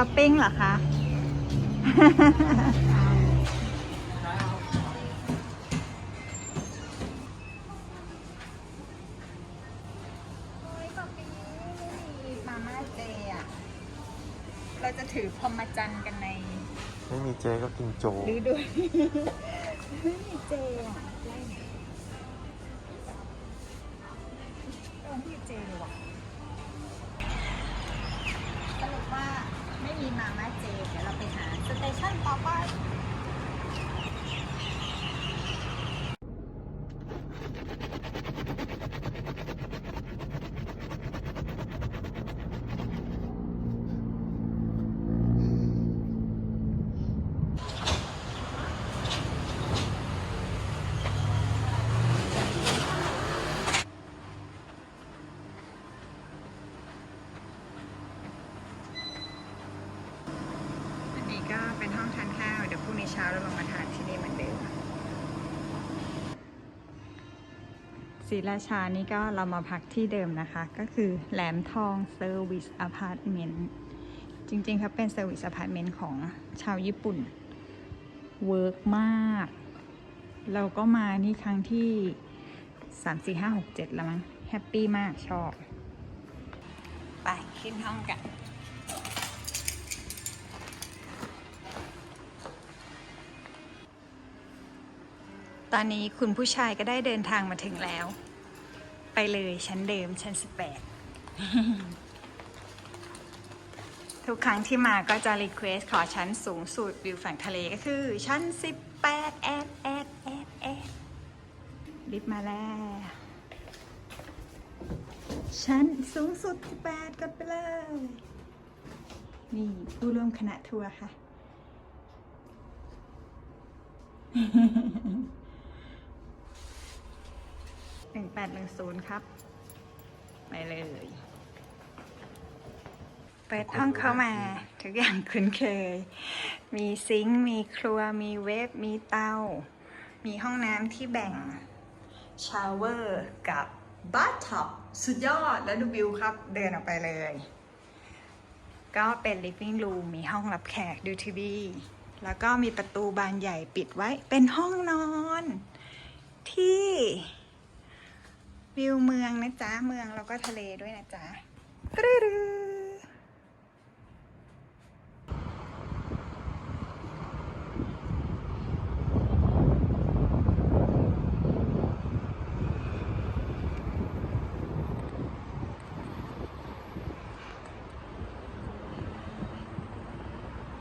ช้อปปิ้งเหรอคะโอ้ยปอปีไม่มีมาม่าเจอะ เราจะถือพรหมจันทร์กันในไม่มีเจก็กินโจฤดู ไม่มีเจอะไล่ไหนเออไม่มีเจว่ะสรุปว่าไม่มีมาม่าเจ เดี๋ยวเราไปหาสเตชันต่อไป อันนี้ก็เป็น ห้องทานข้าว เดี๋ยวพรุ่งนี้เช้าเราลงมาทานที่นี่เหมือนเดิมศรีราชานี่ก็เรามาพักที่เดิมนะคะ ก็คือแหลมทองเซอร์วิสอพาร์ตเมนต์จริงๆครับเป็นเซอร์วิสอพาร์ตเมนต์ของชาวญี่ปุ่น เวิร์กมาก เราก็มานี่ครั้งที่ 3 4 5 6 7 แล้วมั้งแฮปปี้มากชอบ ไปขึ้นห้องกัน ตอนนี้คุณผู้ชายก็ได้เดินทางมาถึงแล้ว ไปเลยชั้นเดิมชั้น18ทุกครั้งที่มาก็จะรีเควสขอชั้นสูงสุดวิวฝั่งทะเลก็คือชั้น18แอดแอดแอดแอดลิฟต์มาแล้ว ชั้นสูงสุด18กันไปเลย นี่ผู้ร่วมคณะทัวร์ค่ะ หนึ่งแปดหนึ่งศูนย์ครับ ไปเลยเปิดห้องเข้ามา ทุกอย่างคุ้นเคย มีซิงค์ มีครัว มีเวฟ มีเตา มีห้องน้ำที่แบ่งชาวเวอร์กับบัตท็อปสุดยอดแล้วดูวิวครับ เดินออกไปเลย ก็เป็น living room มีห้องรับแขกดูทีวี แล้วก็มีประตูบานใหญ่ปิดไว้เป็นห้องนอนที่ วิวเมืองนะจ๊ะ เมืองแล้วก็ทะเลด้วยนะจ๊ะตรึ